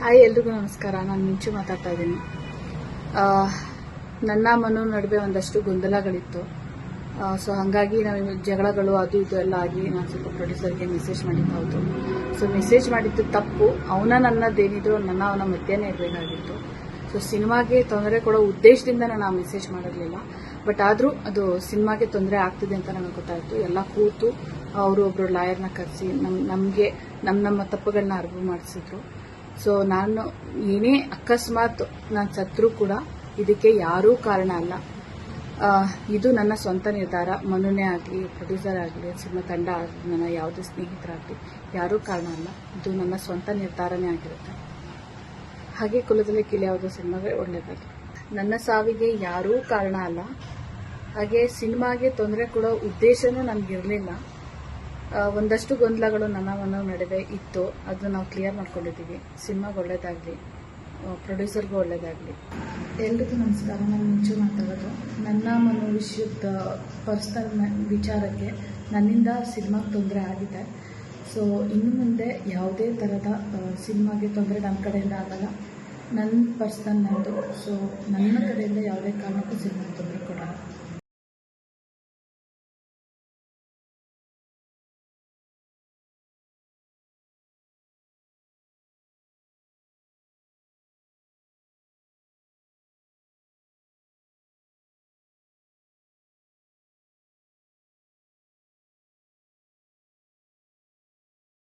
Hi, ಎಲ್ರಿಗೂ ನಮಸ್ಕಾರ. ನಾನು ಮಿಂಚು ಮಾತಾಡ್ತಾ ಇದ್ದೀನಿ. ನನ್ನ ಮನು ನಡುವೆ ಒಂದಷ್ಟು ಗೊಂದಲಗಳಿತ್ತು. ಸೊ ಹಾಗಾಗಿ ನಾವು ಜಗಳಗಳು ಅದು ಇದು ಎಲ್ಲ ಆಗಿ ನಾನು ಸ್ವಲ್ಪ ಪ್ರೊಡ್ಯೂಸರ್ಗೆ ಮೆಸೇಜ್ ಮಾಡಿದ್ದು ಹೌದು ಸೊ ಮೆಸೇಜ್ ಮಾಡಿದ್ದು ತಪ್ಪು. ಅವನ ನನ್ನದೇನಿದ್ರು ನನ್ನ ಅವನ ಮಧ್ಯೆನೇ ಇರಬೇಕಾಗಿತ್ತು. ಸೊ ಸಿನಿಮಾಗೆ ತೊಂದರೆ ಕೊಡೋ ಉದ್ದೇಶದಿಂದ ನಾನು ಆ ಮೆಸೇಜ್ ಮಾಡಿರಲಿಲ್ಲ. ಬಟ್ ಆದರೂ ಅದು ಸಿನಿಮಾಗೆ ತೊಂದರೆ ಆಗ್ತಿದೆ ಅಂತ ನನಗೆ ಗೊತ್ತಾಯಿತು. ಎಲ್ಲ ಕೂತು ಅವರು ಒಬ್ಬರು ಲಾಯರ್ನ ಕರೆಸಿ ನಮ್ಮ ನಮಗೆ ನಮ್ಮ ನಮ್ಮ ತಪ್ಪುಗಳನ್ನ ಅರಿವು ಮಾಡಿಸಿದ್ರು. ಸೊ ನಾನು ಏನೇ ಅಕಸ್ಮಾತ್ ನಾನು ಸತ್ರು ಕೂಡ ಇದಕ್ಕೆ ಯಾರೂ ಕಾರಣ ಅಲ್ಲ. ಇದು ನನ್ನ ಸ್ವಂತ ನಿರ್ಧಾರ. ಮನುನೇ ಆಗಲಿ ಪ್ರೊಡ್ಯೂಸರ್ ಆಗಲಿ ಸಿನಿಮಾ ತಂಡ ಆಗಲಿ, ನನ್ನ ಯಾವುದೇ ಸ್ನೇಹಿತರಾಗಲಿ, ಯಾರೂ ಕಾರಣ ಅಲ್ಲ. ಇದು ನನ್ನ ಸ್ವಂತ ನಿರ್ಧಾರನೇ ಆಗಿರುತ್ತೆ. ಹಾಗೆ ಕುಲದಲ್ಲಿ ಕಿಳಿಯಾವುದು ಸಿನಿಮಾಗೆ ಒಳ್ಳೆಯದಾಗಿ ನನ್ನ ಸಾವಿಗೆ ಯಾರೂ ಕಾರಣ ಅಲ್ಲ. ಹಾಗೆ ಸಿನಿಮಾಗೆ ತೊಂದರೆ ಕೊಡೋ ಉದ್ದೇಶನೂ ನನಗಿರಲಿಲ್ಲ. ಒಂದಷ್ಟು ಗೊಂದಲಗಳು ನನ್ನ ಮನ ನಡುವೆ ಇತ್ತು. ಅದನ್ನ ನಾವು ಕ್ಲಿಯರ್ ಮಾಡ್ಕೊಂಡಿದ್ದೀವಿ. ಸಿನಿಮಾಗೆ ಒಳ್ಳೇದಾಗಲಿ ಪ್ರೊಡ್ಯೂಸರ್ಗೂ ಒಳ್ಳೇದಾಗಲಿ. ಎಲ್ರಿಗೂ ನಮಸ್ಕಾರ. ನಾನು ಮುಂಚೆ ಮಾತಾಡೋದು. ನನ್ನ ಮನೋ ವಿಷಯದ ಪರ್ಸ್ನಲ್ ವಿಚಾರಕ್ಕೆ ನನ್ನಿಂದ ಸಿನಿಮಾಗೆ ತೊಂದರೆ ಆಗಿದೆ. ಸೊ ಇನ್ನು ಮುಂದೆ ಯಾವುದೇ ಥರದ ಸಿನಿಮಾಗೆ ತೊಂದರೆ ನನ್ನ ಕಡೆಯಿಂದ ಆಗಲ್ಲ. ನನ್ನ ಪರ್ಸ್ನಲ್ ನಂದು. ಸೊ ನನ್ನ ಕಡೆಯಿಂದ ಯಾವುದೇ ಕಾರಣಕ್ಕೂ ಸಿನಿಮಾಗೆ ತೊಂದರೆ ಕೊಡಲ್ಲ.